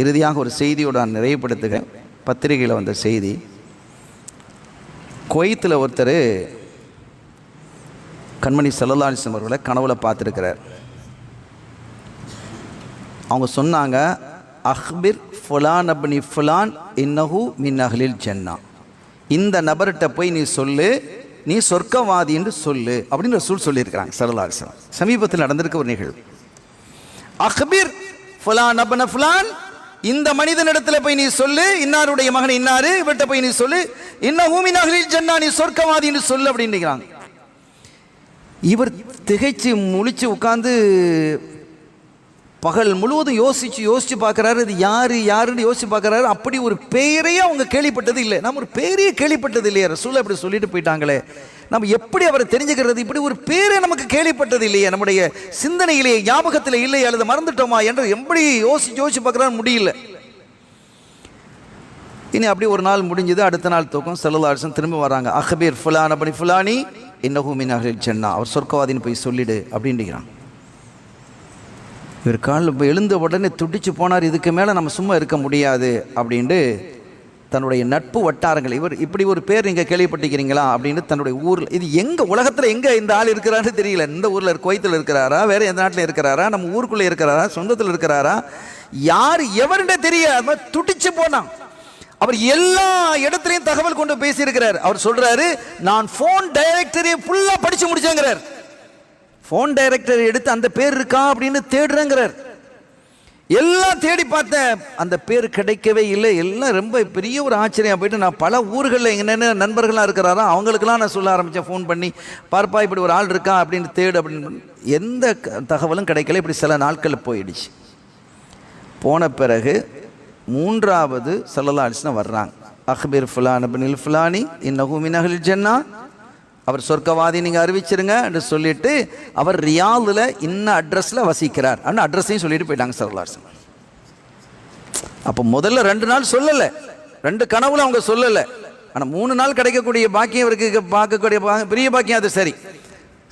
இறுதியாக ஒரு செய்தியோடு நான் நிறைவுபடுத்துகிறேன். பத்திரிகையில் வந்த செய்தி. குவைத்தில் ஒருத்தர் கண்மணி செல்லலாலிசம் அவர்களை கனவுல பார்த்துருக்கிறார். அவங்க சொன்னாங்க அஹ்பிர் ஃபுலான் அப்னி ஃபுலான் இன்னஹு மின் அஹ்லில் ஜன்னா. இந்த நபர்கிட்ட போய் நீ சொல்லு நீ சொர்க்கவாதி என்று சொல்லு அப்படின்னு ரசூல் சொல்லியிருக்கிறாங்க சரலாசம் சமீபத்தில் நடந்திருக்க ஒரு நிகழ்வு. அஹ்பிர் ஃபுலான் அப்பன ஃபுலான். இந்த மனிதனிடத்துல போய் நீ சொல்லு இன்னாருடைய மகன் இன்னாரு இவர்கிட்ட போய் நீ சொல்லு இன்ன மின் அஹ்லில் ஜன்னா நீ சொர்க்கவாதி என்று சொல்லு அப்படின்றாங்க இவர் திகைச்சு முழிச்சு உட்காந்து பகல் முழுவதும் யோசிச்சு யோசிச்சு பார்க்குறாரு இது யாரு யாருன்னு யோசிச்சு பார்க்குறாரு. அப்படி ஒரு பெயரையே அவங்க கேள்விப்பட்டது இல்லை. நம்ம ஒரு பெயரையே கேள்விப்பட்டது இல்லையா ரசூல் அப்படி சொல்லிட்டு போயிட்டாங்களே. நம்ம எப்படி அவரை தெரிஞ்சுக்கிறது? இப்படி ஒரு பேரே நமக்கு கேள்விப்பட்டது இல்லையே. நம்முடைய சிந்தனையிலேயே ஞாபகத்தில் இல்லை அல்லது மறந்துட்டோமா என்று எப்படி யோசிச்சு யோசிச்சு பார்க்குறான்னு முடியல. இனி அப்படி ஒரு நாள் முடிஞ்சது அடுத்த நாள் தூக்கம். செல்லலாசன் திரும்ப வராங்க. அஹபீர் ஃபுலான் அப்படி ஃபுலானி இன்னஹூமின் அஹில் சென்னா அவர் சொர்க்கவாதின்னு போய் சொல்லிடு அப்படின்றான் இவர் காலில் இப்போ எழுந்த உடனே துடிச்சு போனார் இதுக்கு மேலே நம்ம சும்மா இருக்க முடியாது. அப்படின்ட்டு தன்னுடைய நட்பு வட்டாரங்கள் இவர் இப்படி ஒரு பேர் நீங்கள் கேள்விப்பட்டிருக்கிறீங்களா அப்படின்னு தன்னுடைய ஊரில் இது எங்கே உலகத்தில் எங்கே இந்த ஆள் இருக்கிறான்னு தெரியல. இந்த ஊரில் குவைத்தில் இருக்கிறாரா வேறு எந்த நாட்டில் இருக்கிறாரா நம்ம ஊருக்குள்ளே இருக்கிறாரா சொந்தத்தில் இருக்கிறாரா யார் எவருன்றே தெரியாம துடிச்சு போனான். அவர் எல்லா இடத்துலையும் தகவல் கொண்டு பேசியிருக்கிறார். அவர் சொல்கிறாரு நான் ஃபோன் டைரக்டரியை ஃபுல்லாக படித்து முடிச்சேங்கிறார். ஃபோன் டைரக்டர் எடுத்து அந்த பேர் இருக்கா அப்படின்னு தேடுறேங்கிறார். எல்லாம் தேடி பார்த்தேன். அந்த பேர் கிடைக்கவே இல்லை. எல்லாம் ரொம்ப பெரிய ஒரு ஆச்சரியம். போயிட்டு நான் பல ஊர்களில் என்னென்ன நண்பர்களாக இருக்கிறாரோ அவங்களுக்கெல்லாம் நான் சொல்ல ஆரம்பித்தேன். ஃபோன் பண்ணி பார்ப்பா இப்படி ஒரு ஆள் இருக்கா? அப்படின்னு தேடு அப்படின்னு. எந்த தகவலும் கிடைக்கல. இப்படி சில நாட்கள் போயிடுச்சு. போன பிறகு மூன்றாவது சல்லல்லா அலிஸ்லாம் வர்றாங்க. அஹ்பீர் ஃபுலான் பினில் ஃபுலானி இன்னஹு மினஹில் ஜென்னா அவர் சொர்க்கவாதி நீங்கள் அறிவிச்சிருங்க என்று சொல்லிட்டு அவர் ரியாலில் இன்ன அட்ரஸில் வசிக்கிறார். அப்படின்னு அட்ரஸையும் சொல்லிட்டு போயிட்டாங்க சல்லல்லா அலிஸ்லாம் அப்போ முதல்ல ரெண்டு நாள் சொல்லலை. ரெண்டு கனவுல அவங்க சொல்லலை. ஆனால் மூணு நாள் கிடைக்கக்கூடிய பாக்கியம் இவருக்கு பார்க்கக்கூடிய பா- பெரிய பாக்கியம் அது சரி.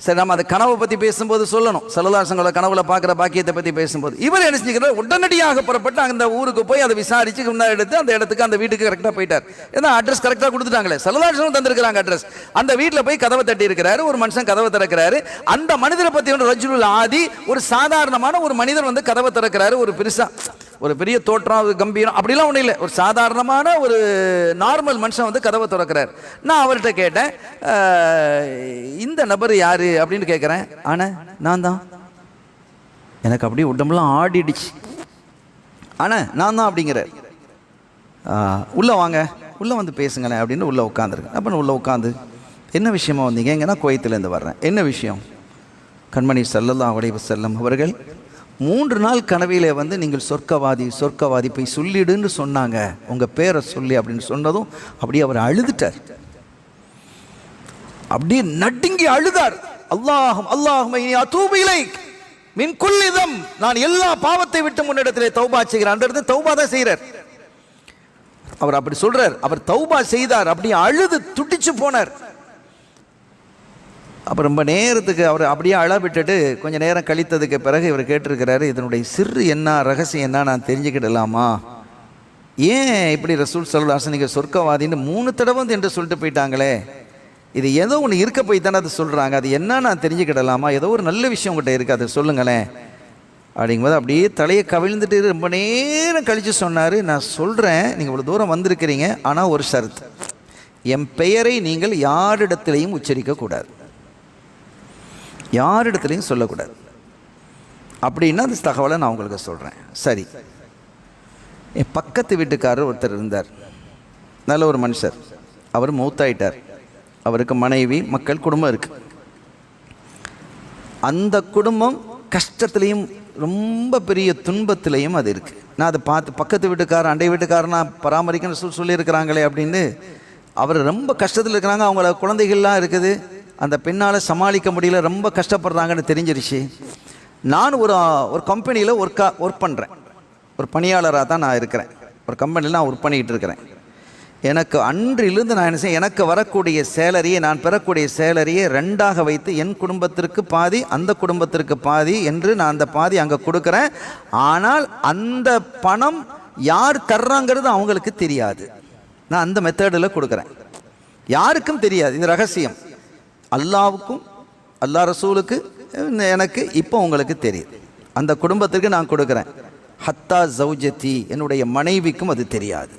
சரி நம்ம அந்த கனவை பற்றி பேசும்போது சொல்லணும். செல்லலாசங்களோட கனவுல பார்க்குற பாக்கியத்தை பற்றி பேசும்போது. இவர் என்ன செஞ்சுக்கிறார் உடனடியாக புறப்பட்டு அந்த ஊருக்கு போய் அதை விசாரிச்சு முன்னாடி எடுத்து அந்த இடத்துக்கு அந்த வீட்டுக்கு கரெக்டாக போயிட்டார். ஏன்னா அட்ரஸ் கரெக்டாக கொடுத்துட்டாங்களே. செல்லலாசனம் தந்திருக்கிறாங்க அட்ரஸ் அந்த வீட்டில் போய் கதவை தட்டி இருக்கிறாரு ஒரு மனுஷன் கதவை திறக்கிறாரு. அந்த மனிதரை பற்றி வந்து ரஜுலுல் ஆதி ஒரு சாதாரணமான ஒரு மனிதர் வந்து கதவை திறக்கிறாரு ஒரு பெருசாக ஒரு பெரிய தோற்றம் அது கம்பீரம் அப்படிலாம் ஒன்றும் இல்லை. ஒரு சாதாரணமான ஒரு நார்மல் மனுஷன் வந்து கதவை திறக்கிறார். நான் அவர்கிட்ட கேட்டேன் இந்த நபர் யார்? அப்படின்னு கேட்குறேன் ஆனால் நான் தான். எனக்கு அப்படியே உடம்புலாம் ஆடிடுச்சு. ஆனால் நான் தான் அப்படிங்கிறார். உள்ளே வாங்க. உள்ளே வந்து பேசுங்களேன் அப்படின்னு உள்ளே உட்காந்துருக்கேன் அப்போ நான் உள்ளே உட்காந்து என்ன விஷயமா வந்தீங்க? எங்கன்னா கோயத்துலேருந்து வர்றேன். என்ன விஷயம்? கண்மணி செல்லலாம் அலைஹி செல்லம் அவர்கள் மூன்று நாள் கனவையில் வந்து நீங்கள் சொர்க்கவாதி சொர்க்கவாதி போய் சொல்லிடுன்னு சொன்னாங்க. உங்கள் பேரை சொல்லி அப்படின்னு சொன்னதும் அப்படியே அவர் அழுதுட்டார். அப்படியே நடுங்கி அழுதார். அல்லாஹும் அல்லாஹும் அத்தூபு மின் குல்லிதம். நான் எல்லா பாவத்தை விட்டு முன்னிடத்திலே தௌபா செய்கிறேன். அந்த இடத்துல தௌபா தான் செய்கிறார். அவர் அப்படி சொல்றார். அவர் தௌபா செய்தார். அப்படி அழுது துடிச்சு போனார். அப்போ ரொம்ப நேரத்துக்கு அவர் அப்படியே அழ விட்டுட்டு கொஞ்சம் நேரம் கழித்ததுக்கு பிறகு இவர் கேட்டிருக்கிறாரு இதனுடைய சிறு என்ன ரகசியம் என்ன நான் தெரிஞ்சுக்கிடலாமா? ஏன் இப்படி ரசூல் சல்லாசன் நீங்கள் சொர்க்கவாதின்னு மூணு தடவை வந்து என்று சொல்லிட்டு போயிட்டாங்களே? இது ஏதோ ஒன்று இருக்க போய் தானே அது சொல்கிறாங்க அது என்ன நான் தெரிஞ்சுக்கிடலாமா? ஏதோ ஒரு நல்ல விஷயம் உங்கள்கிட்ட இருக்குது அதை சொல்லுங்களேன். அப்படிங்கும்போது அப்படியே தலையை கவிழ்ந்துட்டு ரொம்ப நேரம் கழித்து சொன்னார் நான் சொல்கிறேன் நீங்கள் இவ்வளோ தூரம் வந்திருக்கிறீங்க ஆனால் ஒரு ஷரத்து என் பெயரை நீங்கள் யாரிடத்திலையும் உச்சரிக்கக்கூடாது யாரிடத்துலையும் சொல்லக்கூடாது. அப்படின்னா அந்த தகவலை நான் உங்களுக்கு சொல்கிறேன் சரி. என் பக்கத்து வீட்டுக்காரர் ஒருத்தர் இருந்தார். நல்ல ஒரு மனுஷர். அவர் மூத்தாயிட்டார். அவருக்கு மனைவி மக்கள் குடும்பம் இருக்குது அந்த குடும்பம் கஷ்டத்துலேயும் ரொம்ப பெரிய துன்பத்திலையும் அது இருக்குது நான் அதை பார்த்து பக்கத்து வீட்டுக்காரன் அண்டை வீட்டுக்காரன் நான் பராமரிக்கணும்னு சொல்லி சொல்லியிருக்கிறாங்களே அப்படின்னு அவர் ரொம்ப கஷ்டத்தில் இருக்கிறாங்க. அவங்கள குழந்தைகள்லாம் இருக்குது. அந்த பெண்ணால் சமாளிக்க முடியல ரொம்ப கஷ்டப்படுறாங்கன்னு தெரிஞ்சிருச்சு. நான் ஒரு ஒரு கம்பெனியில் ஒர்க்கா ஒர்க் பண்ணுறேன் ஒரு பணியாளராக தான் நான் இருக்கிறேன். ஒரு கம்பெனியில் நான் ஒர்க் பண்ணிக்கிட்டு இருக்கிறேன். எனக்கு அன்றிலிருந்து நான் என்ன செய்ய எனக்கு வரக்கூடிய சேலரியை நான் பெறக்கூடிய சேலரியை ரெண்டாக வைத்து என் குடும்பத்திற்கு பாதி அந்த குடும்பத்திற்கு பாதி என்று நான் அந்த பாதி அங்கே கொடுக்குறேன். ஆனால் அந்த பணம் யார் தர்றாங்கிறது அவங்களுக்கு தெரியாது. நான் அந்த மெத்தடில் கொடுக்குறேன். யாருக்கும் தெரியாது. இது ரகசியம். அல்லாவுக்கும் அல்லாஹ் ரசூலுக்கு எனக்கு இப்போ உங்களுக்கு தெரியுது. அந்த குடும்பத்திற்கு நான் கொடுக்குறேன். ஹத்தா ஜவுஜத்தி என்னுடைய மனைவிக்கும் அது தெரியாது.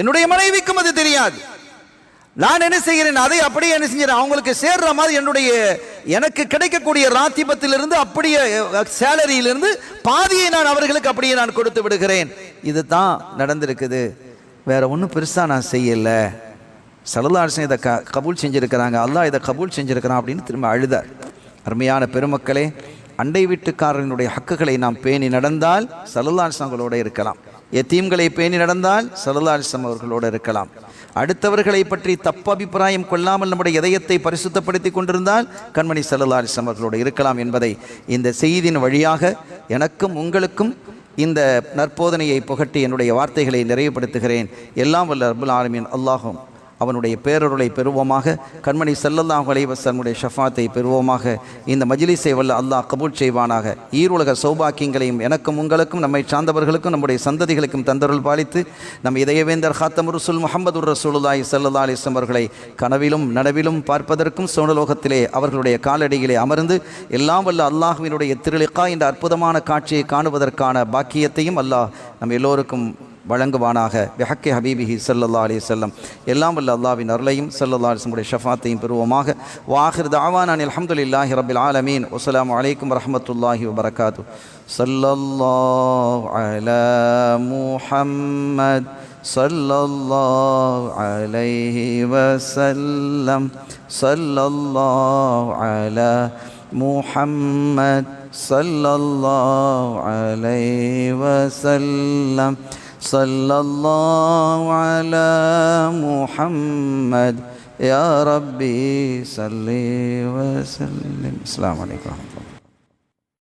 என்னுடைய மனைவிக்கும் அது தெரியாது. நான் என்ன செய்கிறேன் அதை அப்படியே என்ன செஞ்சேன் அவங்களுக்கு சேர்ற மாதிரி என்னுடைய எனக்கு கிடைக்கக்கூடிய ராத்திபத்திலிருந்து அப்படியே சேலரியிலிருந்து பாதியை நான் அவர்களுக்கு அப்படியே நான் கொடுத்து விடுகிறேன். இது தான் நடந்திருக்குது. வேற ஒன்றும் பெருசாக நான் செய்யலை. சலதாசன் இதை க கபூல் செஞ்சுருக்கிறாங்க. அல்லாஹ் இதை கபூல் செஞ்சுருக்கிறான் அப்படின்னு திரும்ப அழுதார். அருமையான பெருமக்களே அண்டை வீட்டுக்காரர்களுடைய ஹக்குகளை நாம் பேணி நடந்தால் சலதாசங்களோட இருக்கலாம். எத்தீம்களை பேணி நடந்தால் சலதாசம் அவர்களோடு இருக்கலாம். அடுத்தவர்களை பற்றி தப்பு அபிப்பிராயம் கொள்ளாமல் நம்முடைய இதயத்தை பரிசுத்தப்படுத்தி கொண்டிருந்தால் கண்மணி சல்லல்லாஹிஸ்லாம் அவர்களோடு இருக்கலாம் என்பதை இந்த செய்தியின் வழியாக எனக்கும் உங்களுக்கும் இந்த நற்போதனையை புகட்டி என்னுடைய வார்த்தைகளை நிறைவுபடுத்துகிறேன். எல்லாம் வல்ல அபுல் ஆலமின். அல்லாஹும் அவனுடைய பேரருளை பெறுவோமாக கண்மணி செல்லல்லாஹ் அலைவசனுடைய ஷஃபாத்தை பெறுவோமாக இந்த மஜிலிசை வல்ல அல்லாஹ் கபூல் செய்வானாக. ஈருலக சௌபாக்கியங்களையும் எனக்கும் உங்களுக்கும் நம்மை சார்ந்தவர்களுக்கும் நம்முடைய சந்ததிகளுக்கும் தந்தருள் பாலித்து நம் இதயவேந்தர் ஹாத்தம் ருசுல் முகமது ரசூலுல்லாய் சல்லா அலிஸ்லம் அவர்களை கனவிலும் நனவிலும் பார்ப்பதற்கும் சோழலோகத்திலே அவர்களுடைய காலடியிலே அமர்ந்து எல்லாம் வல்ல அல்லாஹுவினுடைய திருளிக்கா என்ற அற்புதமான காட்சியை காணுவதற்கான பாக்கியத்தையும் அல்லாஹ் நம் எல்லோருக்கும் வழங்குவானாக விஹக்கே ஹபீபிஹி சல்லல்லா அலி செல்லம் எல்லாம் வல்ல அல்லாவின் அருளையும் சல்லல்லா அலிஸ்முடைய ஷஃபாத்தையும் பெறுவோமாக வாஹிர் தாவான் அனில் அஹமதுல்லாஹி ரபில் ஆலமீன் வசலாம் அலைக்கும் வரமத்துல்லாஹி வபரகாத்து சல்லல்லாஹ் அலா முஹம்மத் صلى الله عليه وسلم صلى الله على محمد صلى الله عليه وسلم صلى الله على محمد. يا ربي صل وسلم. السلام عليكم